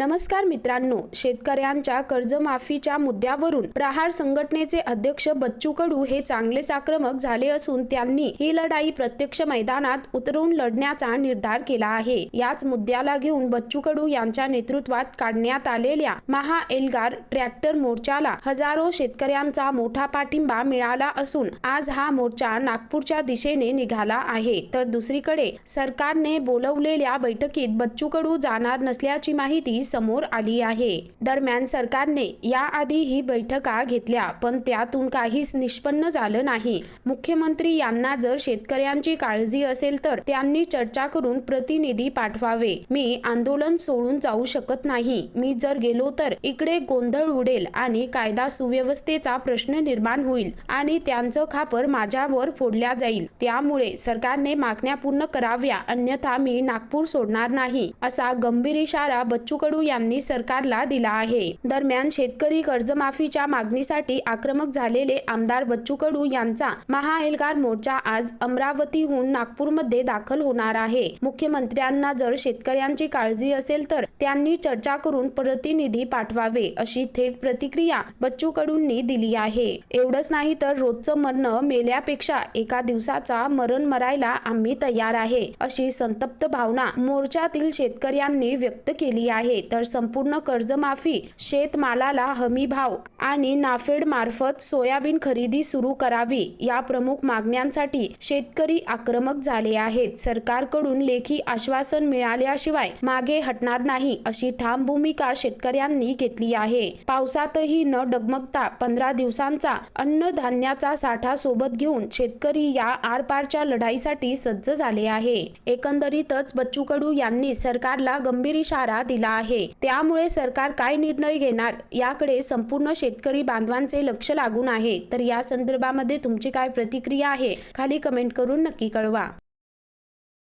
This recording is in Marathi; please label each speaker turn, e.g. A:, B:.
A: नमस्कार मित्रांनो शेतकऱ्यांच्या कर्जमाफीच्या मुद्द्यावरून प्रहार संघटनेचे अध्यक्ष बच्चू कडू हे चांगलेच आक्रमक झाले असून त्यांनी ही लढाई प्रत्यक्ष मैदानात उतरून लढण्याचा निर्धार केला आहे. याच मुद्द्याला घेऊन बच्चू कडू यांच्या नेतृत्वात काढण्यात आलेल्या महा एल्गार ट्रॅक्टर मोर्चाला हजारो शेतकऱ्यांचा मोठा पाठिंबा मिळाला असून आज हा मोर्चा नागपूरच्या दिशेने निघाला आहे. तर दुसरीकडे सरकारने बोलवलेल्या बैठकीत बच्चू कडू जाणार नसल्याची माहिती समोर आली आहे. दरम्यान सरकारने याआधी ही बैठका घेतल्या पण त्यातून काहीच निष्पन्न झालं नाही. मुख्यमंत्री यांना जर शेतकऱ्यांची काळजी असेल तर त्यांनी चर्चा करून प्रतिनिधी पाठवावे. मी आंदोलन सोडून जाऊ शकत नाही. मी जर गेलो तर इकडे गोंधळ उडेल आणि कायदा सुव्यवस्थेचा प्रश्न निर्माण होईल आणि त्यांचं खापर माझ्यावर फोडल्या जाईल. त्यामुळे सरकारने मागण्या पूर्ण कराव्या अन्यथा मी नागपूर सोडणार नाही असा गंभीर इशारा बच्चू कडू यांनी सरकारला दिला आहे. दरम्यान शेतकरी कर्जमाफीच्या मागणीसाठी आक्रमक झालेले आमदार बच्चू कडू यांचा महाएल्गार मोर्चा आज अमरावतीहून नागपूरमध्ये दाखल होणार आहे. मुख्यमंत्र्यांना जर शेतकऱ्यांची काळजी असेल तर त्यांनी चर्चा करून प्रतिनिधी पाठवावे अशी थेट प्रतिक्रिया बच्चू कडूंनी दिली आहे. एवढंच नाही तर रोजचं मरणं मेल्यापेक्षा एका दिवसाचा मरण मरायला आम्ही तयार आहे अशी संतप्त भावना मोर्चातील शेतकऱ्यांनी व्यक्त केली आहे तर संपूर्ण कर्जमाफी शेतमालाला हमी भाव आणि नाफेड मार्फत सोयाबीन खरेदी सुरू करावी या प्रमुख मागण्यांसाठी शेतकरी आक्रमक झाले आहेत. सरकारकडून लेखी आश्वासन मिळाल्याशिवाय मागे हटणार नाही अशी ठाम भूमिका शेतकऱ्यांनी घेतली आहे. पावसातही न डगमगता पंधरा दिवसांचा अन्नधान्याचा साठा सोबत घेऊन शेतकरी या आरपारच्या लढाईसाठी सज्ज झाले आहे. एकंदरीतच बच्चू कडू यांनी सरकारला गंभीर इशारा दिला आहे. आहे. त्यामुळे सरकार काय निर्णय घेणार याकडे संपूर्ण शेतकरी बांधवांचे लक्ष लागून आहे. तर या संदर्भामध्ये तुमची काय प्रतिक्रिया आहे? खाली कमेंट करून नक्की कळवा.